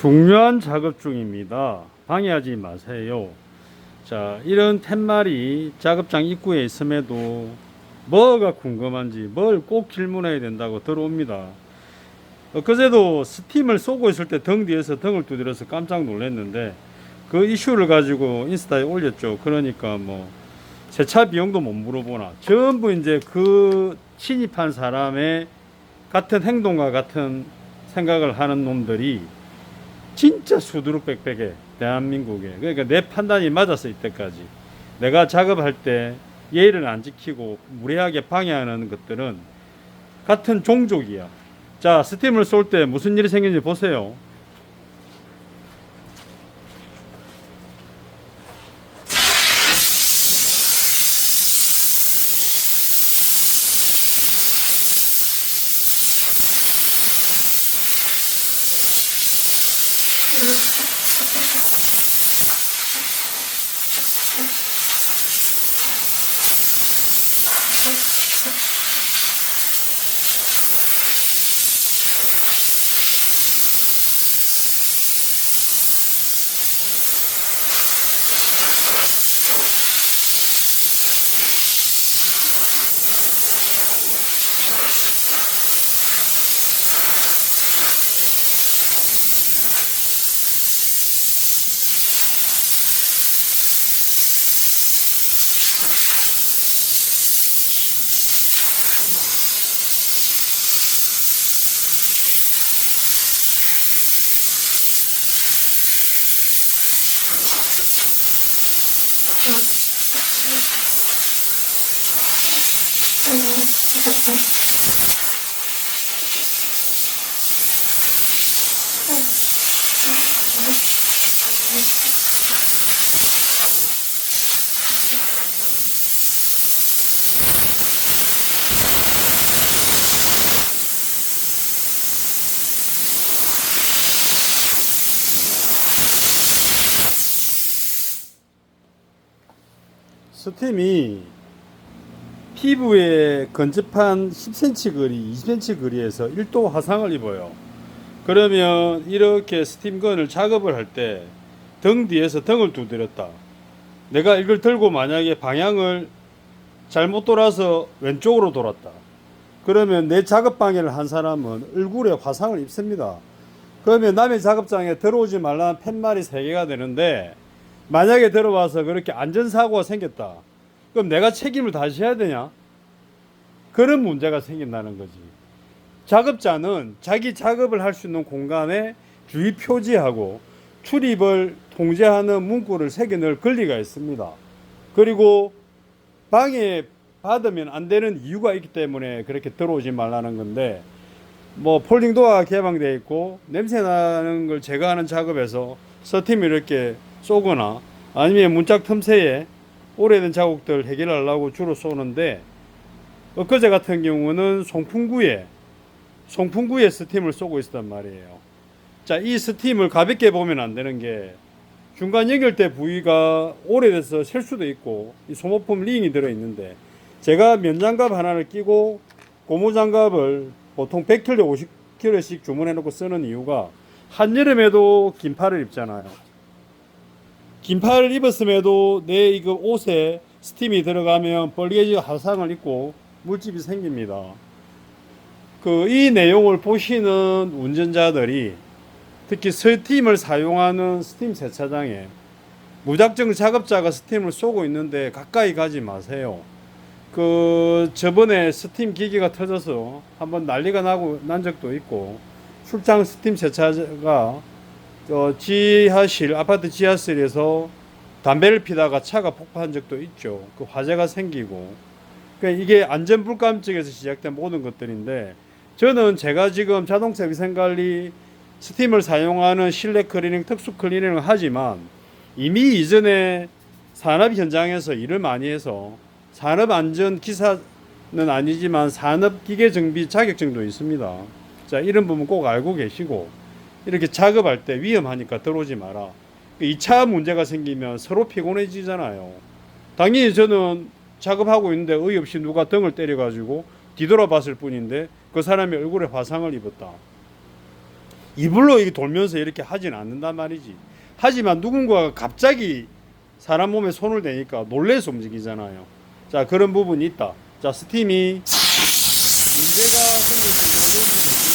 중요한 작업 중입니다. 방해하지 마세요. 자, 이런 팻말이 작업장 입구에 있음에도 뭐가 궁금한지 뭘 꼭 질문해야 된다고 들어옵니다. 엊그제도 스팀을 쏘고 있을 때 등 뒤에서 등을 두드려서 깜짝 놀랐는데 그 이슈를 가지고 인스타에 올렸죠. 그러니까 뭐 세차 비용도 못 물어보나 전부 이제 그 침입한 사람의 같은 행동과 같은 생각을 하는 놈들이 진짜 수두룩 빽빽해 대한민국에. 그러니까 내 판단이 맞았어 이때까지. 내가 작업할 때 예의를 안 지키고 무례하게 방해하는 것들은 같은 종족이야. 자 스팀을 쏠 때 무슨 일이 생긴지 보세요 Спасибо. 스팀이 피부에 건접한 10cm 거리, 20cm 거리에서 1도 화상을 입어요. 그러면 이렇게 스팀건을 작업을 할 때 등 뒤에서 등을 두드렸다. 내가 이걸 들고 만약에 방향을 잘못 돌아서 왼쪽으로 돌았다. 그러면 내 작업 방해를 한 사람은 얼굴에 화상을 입습니다. 그러면 남의 작업장에 들어오지 말라는 팻말이 3개가 되는데 만약에 들어와서 그렇게 안전사고가 생겼다. 그럼 내가 책임을 다시 해야 되냐? 그런 문제가 생긴다는 거지. 작업자는 자기 작업을 할 수 있는 공간에 주의 표지하고 출입을 통제하는 문구를 새겨 넣을 권리가 있습니다. 그리고 방해 받으면 안 되는 이유가 있기 때문에 그렇게 들어오지 말라는 건데 뭐 폴딩 도어가 개방되어 있고 냄새 나는 걸 제거하는 작업에서 서팀 이렇게 쏘거나 아니면 문짝 틈새에 오래된 자국들 해결하려고 주로 쏘는데 엊그제 같은 경우는 송풍구에 송풍구에 스팀을 쏘고 있었단 말이에요. 자, 이 스팀을 가볍게 보면 안 되는 게 중간 연결대 부위가 오래돼서 셀 수도 있고 이 소모품 링이 들어 있는데 제가 면장갑 하나를 끼고 고무장갑을 보통 100kg, 50kg씩 주문해 놓고 쓰는 이유가 한여름에도 긴팔을 입잖아요. 긴팔을 입었음에도 내 이거 옷에 스팀이 들어가면 벌개지 화상을 입고 물집이 생깁니다. 그 이 내용을 보시는 운전자들이 특히 스팀을 사용하는 스팀 세차장에 무작정 작업자가 스팀을 쏘고 있는데 가까이 가지 마세요. 그 저번에 스팀 기계가 터져서 한번 난리가 나고 난 적도 있고 출장 스팀 세차가 어, 지하실 아파트 지하실에서 담배를 피다가 차가 폭파한 적도 있죠. 그 화재가 생기고 그러니까 이게 안전 불감증에서 시작된 모든 것들인데 저는 제가 지금 자동차 위생관리 스팀을 사용하는 실내 클리닝, 특수 클리닝을 하지만 이미 이전에 산업 현장에서 일을 많이 해서 산업 안전 기사는 아니지만 산업 기계 정비 자격증도 있습니다. 자, 이런 부분 꼭 알고 계시고 이렇게 작업할 때 위험하니까 들어오지 마라. 2차 문제가 생기면 서로 피곤해지잖아요. 당연히 저는 작업하고 있는데 의없이 누가 등을 때려가지고 뒤돌아봤을 뿐인데 그 사람이 얼굴에 화상을 입었다. 이불로 이렇게 돌면서 이렇게 하진 않는단 말이지. 하지만 누군가가 갑자기 사람 몸에 손을 대니까 놀래서 움직이잖아요. 자, 그런 부분이 있다. 자, 스팀이 문제가 생겼을 때 여기